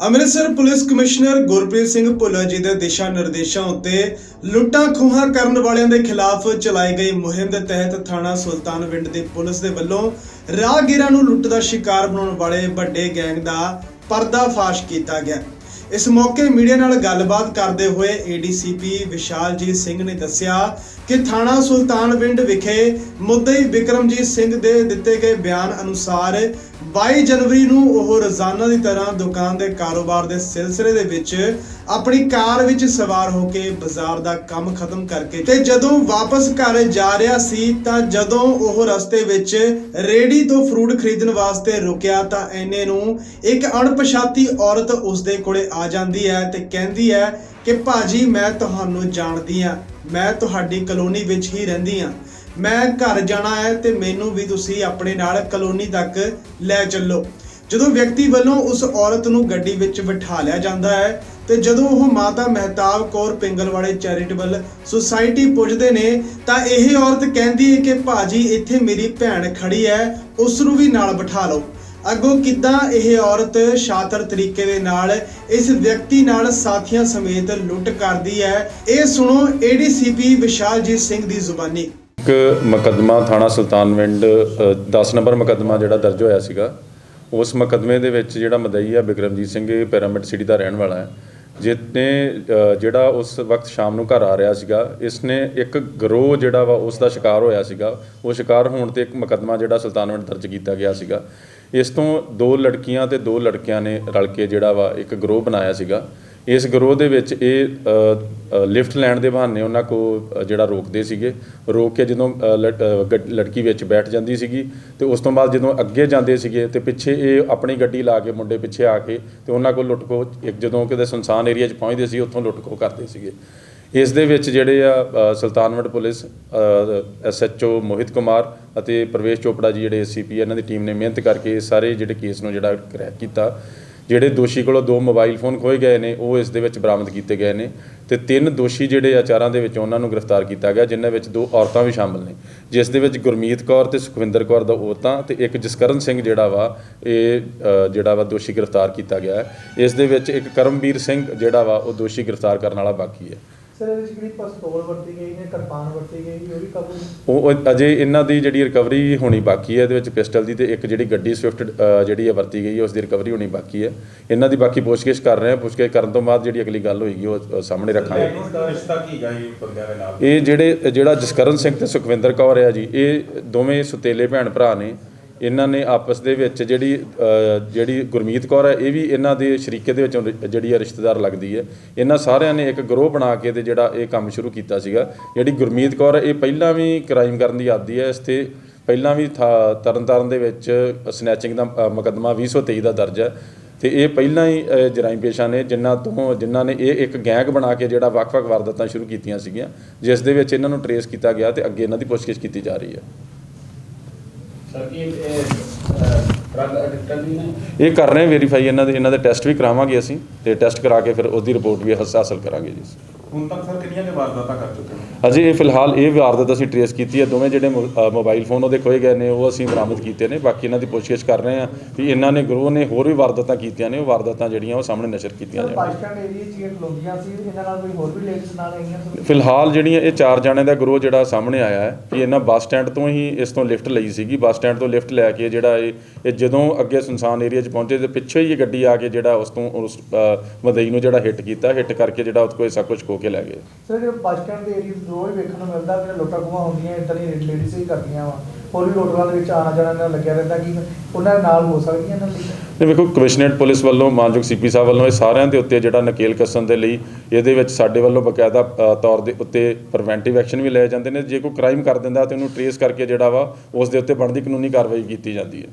Amritsar police commissioner Gurpreet Singh Bhullar ji ਦੇ ਦਿਸ਼ਾ ਨਿਰਦੇਸ਼ਾਂ ਉੱਤੇ ਲੁੱਟਾਂ ਖੋਹਾਂ ਕਰਨ ਵਾਲਿਆਂ ਦੇ ਖਿਲਾਫ ਚਲਾਈ ਗਈ ਮੁਹਿੰਮ ਦੇ ਤਹਿਤ ਥਾਣਾ ਸੁਲਤਾਨਵਿੰਡ ਦੀ ਪੁਲਿਸ ਦੇ ਵੱਲੋਂ ਰਾਹਗੀਰਾਂ ਨੂੰ ਲੁੱਟ ਦਾ ਸ਼ਿਕਾਰ ਬਣਾਉਣ ਵਾਲੇ ਵੱਡੇ ਗੈਂਗ ਦਾ ਪਰਦਾਫਾਸ਼ ਕੀਤਾ ਗਿਆ। ਇਸ ਮੌਕੇ ਮੀਡੀਆ ਨਾਲ ਗੱਲਬਾਤ ਕਰਦੇ ਹੋਏ ਏਡੀਸੀਪੀ ਵਿਸ਼ਾਲਜੀਤ ਸਿੰਘ ਨੇ ਦੱਸਿਆ ਕਿ ਥਾਣਾ ਸੁਲਤਾਨਵਿੰਡ ਵਿਖੇ ਮੁੱਦਈ ਵਿਕਰਮਜੀਤ ਸਿੰਘ ਦੇ ਦਿੱਤੇ ਗਏ ਬਿਆਨ ਅਨੁਸਾਰ 22 ਜਨਵਰੀ ਨੂੰ ਉਹ ਰੋਜ਼ਾਨਾ ਦੀ ਤਰ੍ਹਾਂ ਦੁਕਾਨ ਦੇ ਕਾਰੋਬਾਰ ਦੇ ਸਿਲਸਿਲੇ ਦੇ ਵਿੱਚ ਆਪਣੀ ਕਾਰ ਵਿੱਚ ਸਵਾਰ ਹੋ ਕੇ ਬਾਜ਼ਾਰ ਦਾ ਕੰਮ ਖਤਮ ਕਰਕੇ ਤੇ ਜਦੋਂ ਵਾਪਸ ਘਰ ਜਾ ਰਿਹਾ ਸੀ ਤਾਂ ਜਦੋਂ ਉਹ ਰਸਤੇ ਵਿੱਚ ਰੇੜੀ ਤੋਂ ਫਰੂਟ ਖਰੀਦਣ ਵਾਸਤੇ ਰੁਕਿਆ ਤਾਂ ਐਨੇ ਨੂੰ ਇੱਕ ਅਣਪਛਾਤੀ ਔਰਤ ਉਸ ਦੇ ਕੋਲੇ ਆ ਜਾਂਦੀ ਹੈ ਤੇ ਕਹਿੰਦੀ ਹੈ ਕਿ ਭਾਜੀ, ਮੈਂ ਤੁਹਾਨੂੰ ਜਾਣਦੀ ਹਾਂ। ਮੈਂ ਤੁਹਾਡੀ ਕਲੋਨੀ ਵਿੱਚ ਹੀ ਰਹਿੰਦੀ ਹਾਂ। ਮੈਂ ਘਰ ਜਾਣਾ ਹੈ ਤੇ ਮੈਨੂੰ ਵੀ ਤੁਸੀਂ ਆਪਣੇ ਨਾਲ ਕਲੋਨੀ ਤੱਕ ਲੈ ਚੱਲੋ। ਜਦੋਂ ਵਿਅਕਤੀ ਵੱਲੋਂ ਉਸ ਔਰਤ ਨੂੰ ਗੱਡੀ ਵਿੱਚ ਬਿਠਾ ਲਿਆ ਜਾਂਦਾ ਹੈ ਤੇ ਜਦੋਂ ਉਹ ਮਾਤਾ ਮਹਿਤਾਬ ਕੌਰ ਪਿੰਗਲਵਾੜੇ ਚੈਰੀਟੇਬਲ ਸੁਸਾਇਟੀ ਪੁੱਜਦੇ ਨੇ, ਤਾਂ ਇਹ ਔਰਤ ਕਹਿੰਦੀ ਹੈ ਕਿ ਭਾਜੀ, ਇੱਥੇ ਮੇਰੀ ਭੈਣ ਖੜੀ ਹੈ, ਉਸ ਨੂੰ ਵੀ ਨਾਲ ਬਿਠਾ ਲਓ। ਅੱਗੋਂ ਕਿੱਦਾਂ ਇਹ ਔਰਤ ਸ਼ਾਤਰ ਤਰੀਕੇ ਦੇ ਨਾਲ ਇਸ ਵਿਅਕਤੀ ਨਾਲ ਸਾਥੀਆਂ ਸਮੇਤ ਲੁੱਟ ਕਰਦੀ ਹੈ ਇਹ ਸੁਣੋ ਏਡੀਸੀਪੀ ਵਿਸ਼ਾਲਜੀਤ ਸਿੰਘ ਦੀ ਜ਼ੁਬਾਨੀ। ਇੱਕ ਮੁਕੱਦਮਾ ਥਾਣਾ ਸੁਲਤਾਨਵਿੰਡ ਅ, 10 ਨੰਬਰ ਮੁਕੱਦਮਾ ਜਿਹੜਾ ਦਰਜ ਹੋਇਆ ਸੀਗਾ ਉਸ ਮੁਕੱਦਮੇ ਦੇ ਵਿੱਚ ਜਿਹੜਾ ਮਦਈ ਆ ਬਿਕਰਮਜੀਤ ਸਿੰਘ ਇਹ ਪਿਰਾਮਿਡ ਸਿਟੀ ਦਾ ਰਹਿਣ ਵਾਲਾ ਹੈ। ਜਿਸਨੇ ਜਿਹੜਾ ਉਸ ਵਕਤ ਸ਼ਾਮ ਨੂੰ ਘਰ ਆ ਰਿਹਾ ਸੀਗਾ ਇਸਨੇ ਇੱਕ ਗਰੋਹ ਜਿਹੜਾ ਵਾ ਉਸ ਦਾ ਸ਼ਿਕਾਰ ਹੋਇਆ ਸੀਗਾ। ਉਹ ਸ਼ਿਕਾਰ ਹੋਣ ਤੇ ਇੱਕ ਮੁਕੱਦਮਾ ਜਿਹੜਾ ਸੁਲਤਾਨਵਿੰਡ ਦਰਜ ਕੀਤਾ ਗਿਆ ਸੀਗਾ। ਇਸ ਤੋਂ ਦੋ ਲੜਕੀਆਂ ਤੇ ਦੋ ਲੜਕਿਆਂ ਨੇ ਰਲ ਕੇ ਜਿਹੜਾ ਵਾ ਇੱਕ ਗਰੋਹ ਬਣਾਇਆ ਸੀਗਾ। ਇਸ ਗਰੋਹ ਦੇ ਵਿੱਚ ਇਹ ਲਿਫਟ ਲੈਣ ਦੇ ਬਹਾਨੇ ਉਹਨਾਂ ਕੋ ਜਿਹੜਾ ਰੋਕਦੇ ਸੀਗੇ। ਰੋਕ ਕੇ ਜਦੋਂ ਲੜ- ਅ, ਲੜਕੀ ਵਿੱਚ ਬੈਠ ਜਾਂਦੀ ਸੀਗੀ ਤੇ ਉਸ ਤੋਂ ਬਾਅਦ ਜਦੋਂ ਅੱਗੇ ਜਾਂਦੇ ਸੀਗੇ ਤੇ ਪਿੱਛੇ ਇਹ ਆਪਣੀ ਗੱਡੀ ਲਾ ਕੇ ਮੁੰਡੇ ਪਿੱਛੇ ਆ ਕੇ ਤੇ ਉਹਨਾਂ ਕੋਲ ਲੁੱਟ ਖੋ ਇੱਕ ਜਦੋਂ ਕਿਤੇ ਸੁਨਸਾਨ ਏਰੀਆ 'ਚ ਪਹੁੰਚਦੇ ਸੀ ਉੱਥੋਂ ਲੁੱਟ ਖੋ ਕਰਦੇ ਸੀਗੇ। ਇਸ ਦੇ ਵਿੱਚ ਜਿਹੜੇ ਆ ਅ, ਸੁਲਤਾਨਵਿੰਡ ਪੁਲਿਸ ਐਸਐਚਓ ਮੋਹਿਤ ਕੁਮਾਰ ਅਤੇ ਪ੍ਰਵੇਸ਼ ਚੋਪੜਾ ਜੀ ਜਿਹੜੇ ਏਸੀਪੀ ਇਹਨਾਂ ਦੀ ਟੀਮ ਨੇ ਮਿਹਨਤ ਕਰਕੇ ਇਹ ਸਾਰੇ ਜਿਹੜੇ ਕੇਸ ਨੂੰ ਜਿਹੜਾ ਕਰੈਕ ਕੀਤਾ। ਜਿਹੜੇ ਦੋਸ਼ੀ ਕੋਲੋਂ ਦੋ ਮੋਬਾਈਲ ਫੋਨ ਖੋਏ ਗਏ ਨੇ ਉਹ ਇਸ ਦੇ ਵਿੱਚ ਬਰਾਮਦ ਕੀਤੇ ਗਏ ਨੇ ਤੇ ਤਿੰਨ ਦੋਸ਼ੀ ਜਿਹੜੇ ਆ ਚਾਰਾਂ ਦੇ ਵਿੱਚ ਉਹਨਾਂ ਨੂੰ ਗ੍ਰਿਫਤਾਰ ਕੀਤਾ ਗਿਆ ਜਿਨ੍ਹਾਂ ਵਿੱਚ ਦੋ ਔਰਤਾਂ ਵੀ ਸ਼ਾਮਲ ਨੇ। ਜਿਸ ਦੇ ਵਿੱਚ ਗੁਰਮੀਤ ਕੌਰ ਤੇ ਸੁਖਵਿੰਦਰ ਕੌਰ ਦਾ ਔਰਤਾਂ ਤੇ ਇੱਕ ਜਸਕਰਨ ਸਿੰਘ ਜਿਹੜਾ ਵਾ ਇਹ ਜਿਹੜਾ ਵਾ ਦੋਸ਼ੀ ਗ੍ਰਿਫਤਾਰ ਕੀਤਾ ਗਿਆ। ਇਸ ਦੇ ਵਿੱਚ ਇੱਕ ਕਰਮਵੀਰ ਸਿੰਘ ਜਿਹੜਾ ਵਾ ਉਹ ਦੋਸ਼ੀ ਗ੍ਰਿਫਤਾਰ ਕਰਨ ਵਾਲਾ ਬਾਕੀ ਹੈ। ਸਰ ਇਹਦੇ ਵਿੱਚ ਜਿਹੜੀ ਪਿਸਤੌਲ ਵਰਤੀ ਗਈ ਨੇ ਕਿਰਪਾਨ ਵਰਤੀ ਗਈ ਉਹ ਵੀ ਕਾਬੂ ਨੇ? ਉਹ ਉਹ ਅਜੇ ਇਹਨਾਂ ਦੀ ਜਿਹੜੀ ਰਿਕਵਰੀ ਹੋਣੀ ਬਾਕੀ ਹੈ ਇਹਦੇ ਵਿੱਚ ਪਿਸਟਲ ਦੀ ਤੇ ਇੱਕ ਜਿਹੜੀ ਗੱਡੀ ਸਵਿਫਟ ਜਿਹੜੀ ਹੈ ਵਰਤੀ ਗਈ ਹੈ ਉਸ ਦੀ ਰਿਕਵਰੀ ਹੋਣੀ ਬਾਕੀ ਹੈ। ਇਹਨਾਂ ਦੀ ਬਾਕੀ ਪੁੱਛਗਿੱਛ ਕਰ ਰਹੇ ਹਾਂ ਪੁੱਛਗਿੱਛ ਕਰਨ ਤੋਂ ਬਾਅਦ ਜਿਹੜੀ ਅਗਲੀ ਗੱਲ ਹੋਏਗੀ ਉਹ ਸਾਹਮਣੇ ਰੱਖਾਂਗੇ। ਇਸ ਦਾ ਰਿਸ਼ਤਾ ਕੀ ਗਾ ਜੀ ਬੰਦਿਆਂ ਦੇ ਨਾਲ? ਇਹ ਜਿਹੜੇ ਜਿਹੜਾ ਜਸਕਰਨ ਸਿੰਘ ਤੇ ਸੁਖਵਿੰਦਰ ਕੌਰ ਹੈ ਜੀ ਇਹ ਦੋਵੇਂ ਸੁਤੇਲੇ ਭੈਣ ਭਰਾ ਨੇ। ਇਹਨਾਂ ਨੇ ਆਪਸ ਦੇ ਵਿੱਚ ਜਿਹੜੀ ਜਿਹੜੀ ਗੁਰਮੀਤ ਕੌਰ ਹੈ ਇਹ ਵੀ ਇਹਨਾਂ ਦੇ ਸ਼ਰੀਕੇ ਦੇ ਵਿੱਚੋਂ ਜਿਹੜੀ ਹੈ ਰਿਸ਼ਤੇਦਾਰ ਲੱਗਦੀ ਹੈ। ਇਹਨਾਂ ਸਾਰਿਆਂ ਨੇ ਇੱਕ ਗਰੋਹ ਬਣਾ ਕੇ ਤੇ ਜਿਹੜਾ ਇਹ ਕੰਮ ਸ਼ੁਰੂ ਕੀਤਾ ਸੀਗਾ। ਜਿਹੜੀ ਗੁਰਮੀਤ ਕੌਰ ਹੈ ਇਹ ਪਹਿਲਾਂ ਵੀ ਕ੍ਰਾਈਮ ਕਰਨ ਦੀ ਆਦੀ ਹੈ ਇਸ ਤੇ ਪਹਿਲਾਂ ਵੀ ਥਾ- ਤਰਨਤਾਰਨ ਦੇ ਵਿੱਚ ਸਨੈਚਿੰਗ ਦਾ ਅ, ਮੁਕੱਦਮਾ 2023 ਦਾ ਦਰਜ ਹੈ। ਤੇ ਇਹ ਪਹਿਲਾਂ ਹੀ ਜਰਾਇਮ ਜਰਾਈਮ ਪੇਸ਼ਾ ਨੇ ਜਿਨ੍ਹਾਂ ਤੋਂ ਜਿਨ੍ਹਾਂ ਨੇ ਇਹ ਇੱਕ ਗੈਂਗ ਬਣਾ ਕੇ ਜਿਹੜਾ ਵੱਖ-ਵੱਖ ਵਾਰਦਾਤਾਂ ਸ਼ੁਰੂ ਕੀਤੀਆਂ ਸੀਗੀਆਂ ਜਿਸ ਦੇ ਵਿੱਚ ਇਹਨਾਂ ਨੂੰ ਟਰੇਸ ਕੀਤਾ ਗਿਆ ਤੇ ਅੱਗੇ ਇਹਨਾਂ ਦੀ ਪੁੱਛਗਿੱਛ ਕੀਤੀ ਜਾ ਰਹੀ ਹੈ। ਸਰ, ਕੀ ਇਹ ਡਰਗ ਐਡਿਕਟਡ ਵੀ ਨੇ? ਇਹ ਕਰ ਰਹੇ ਵੈਰੀਫਾਈ ਇਹਨਾਂ ਦੇ ਇਹਨਾਂ ਦੇ ਟੈਸਟ ਵੀ ਕਰਾਵਾਂਗੇ ਅਸੀਂ ਤੇ ਟੈਸਟ ਕਰਾ ਕੇ ਫਿਰ ਉਹਦੀ ਰਿਪੋਰਟ ਵੀ ਹਾਸਲ ਕਰਾਂਗੇ ਜੀ। ਹੁਣ ਤੱਕ ਸਰ ਕਿੰਨੀਆਂ ਦੇ ਵਾਰਦਾਤਾਂ ਕਰ ਚੁੱਕੇ ਹੋ ਅਜੇ ਇਹ ਫਿਲਹਾਲ ਇਹ ਵਾਰਦਾਤ ਅਸੀਂ ਟਰੇਸ ਕੀਤੀ ਹੈ ਦੋਵੇਂ ਜਿਹੜੇ ਮੋਬਾਈਲ ਫੋਨ ਉਹਦੇ ਖੋਏ ਗਏ ਨੇ ਉਹ ਅਸੀਂ ਬਰਾਮਦ ਕੀਤੇ ਨੇ ਬਾਕੀ ਇਹਨਾਂ ਦੀ ਪੁੱਛਗਿੱਛ ਕਰ ਰਹੇ ਹਾਂ ਵੀ ਇਹਨਾਂ ਨੇ ਗਰੋਹ ਨੇ ਹੋਰ ਵੀ ਵਾਰਦਾਤਾਂ ਕੀਤੀਆਂ ਨੇ ਉਹ ਵਾਰਦਾਤਾਂ ਜਿਹੜੀਆਂ ਉਹ ਸਾਹਮਣੇ ਨਸ਼ਰ ਕੀਤੀਆਂ ਬੱਸ ਸਟੈਂਡ ਏਰੀਆ 'ਚ ਇਹ ਖਲੋਂਦੀਆਂ ਸੀ ਇਹਨਾਂ ਨਾਲ ਕੋਈ ਹੋਰ ਵੀ ਲੇਡੀਜ਼ ਨਾਲ ਆਈਆਂ ਸਰ ਫਿਲਹਾਲ ਜਿਹੜੀਆਂ ਇਹ ਚਾਰ ਜਾਣੇ ਦਾ ਗਰੋਹ ਜਿਹੜਾ ਸਾਹਮਣੇ ਆਇਆ ਹੈ ਕਿ ਇਹਨਾਂ ਬੱਸ ਸਟੈਂਡ ਤੋਂ ਹੀ ਇਸ ਤੋਂ ਲਿਫਟ ਲਈ ਸੀਗੀ। ਬੱਸ ਸਟੈਂਡ ਤੋਂ ਲਿਫਟ ਲੈ ਕੇ ਜਿਹੜਾ ਇਹ ਇਹ ਜਦੋਂ ਅੱਗੇ ਸੁਨਸਾਨ ਏਰੀਆ 'ਚ ਪਹੁੰਚੇ ਤੇ ਪਿੱਛੇ ਹੀ ਇਹ ਗੱਡੀ ਆ ਕੇ ਜਿਹੜਾ ਉਸ ਤੋਂ ਉਸ ਮਦਈ ਨੂੰ ਜਿਹੜਾ ਹਿੱਟ ਕੀਤਾ। ਹਿੱਟ ਕਰਕੇ ਜਿਹੜਾ ਉਸ ਕੋਲ ਸਭ ਕੁਝ ਖੋ ਕੇ ਲੈ ਗਏ। ਸਰ ਇਹ ਬੱਸ ਸਟੈਂਡ ਦੇ ਏਰੀਆ ਰੋਜ਼ ਵੇਖਣ ਨੂੰ ਮਿਲਦਾ ਕਿ ਲੁੱਟਾਂ ਖੋਹਾਂ ਹੁੰਦੀਆਂ ਇਦਾਂ ਦੀ ਲੇਡੀਜ਼ ਹੀ ਕਰਦੀਆਂ ਵਾ। ਹੋਰ ਵੀ ਹੋਟਲਾਂ ਦੇ ਵਿੱਚ ਆਣਾ ਜਾਣਾ ਨਾਲ ਲੱਗਿਆ ਰਹਿੰਦਾ ਕਿ ਉਹਨਾਂ ਦੇ ਨਾਲ ਹੋ ਸਕਦੀਆਂ ਇਹਨਾਂ ਦੀ ਤੇ ਵੇਖੋ ਕਮਿਸ਼ਨਰੇਟ ਪੁਲਿਸ ਵੱਲੋਂ ਮਾਨਯੋਗ ਸੀਪੀ ਸਾਹਿਬ ਵੱਲੋਂ ਇਹ ਸਾਰਿਆਂ ਦੇ ਉੱਤੇ ਜਿਹੜਾ ਨਕੇਲ ਕੱਸਣ ਦੇ ਲਈ ਇਹਦੇ ਵਿੱਚ ਸਾਡੇ ਵੱਲੋਂ ਬਕਾਇਦਾ ਅ, ਤੌਰ ਦੇ ਉੱਤੇ ਪ੍ਰੀਵੈਂਟਿਵ ਐਕਸ਼ਨ ਵੀ ਲਏ ਜਾਂਦੇ ਨੇ। ਜੇ ਕੋਈ ਕ੍ਰਾਈਮ ਕਰ ਦਿੰਦਾ ਤੇ ਉਹਨੂੰ ਟਰੇਸ ਕਰਕੇ ਜਿਹੜਾ ਵਾ ਉਸ ਦੇ ਉੱਤੇ ਬਣਦੀ ਕਾਨੂੰਨੀ ਕਾਰਵਾਈ ਕੀਤੀ ਜਾਂਦੀ ਹੈ।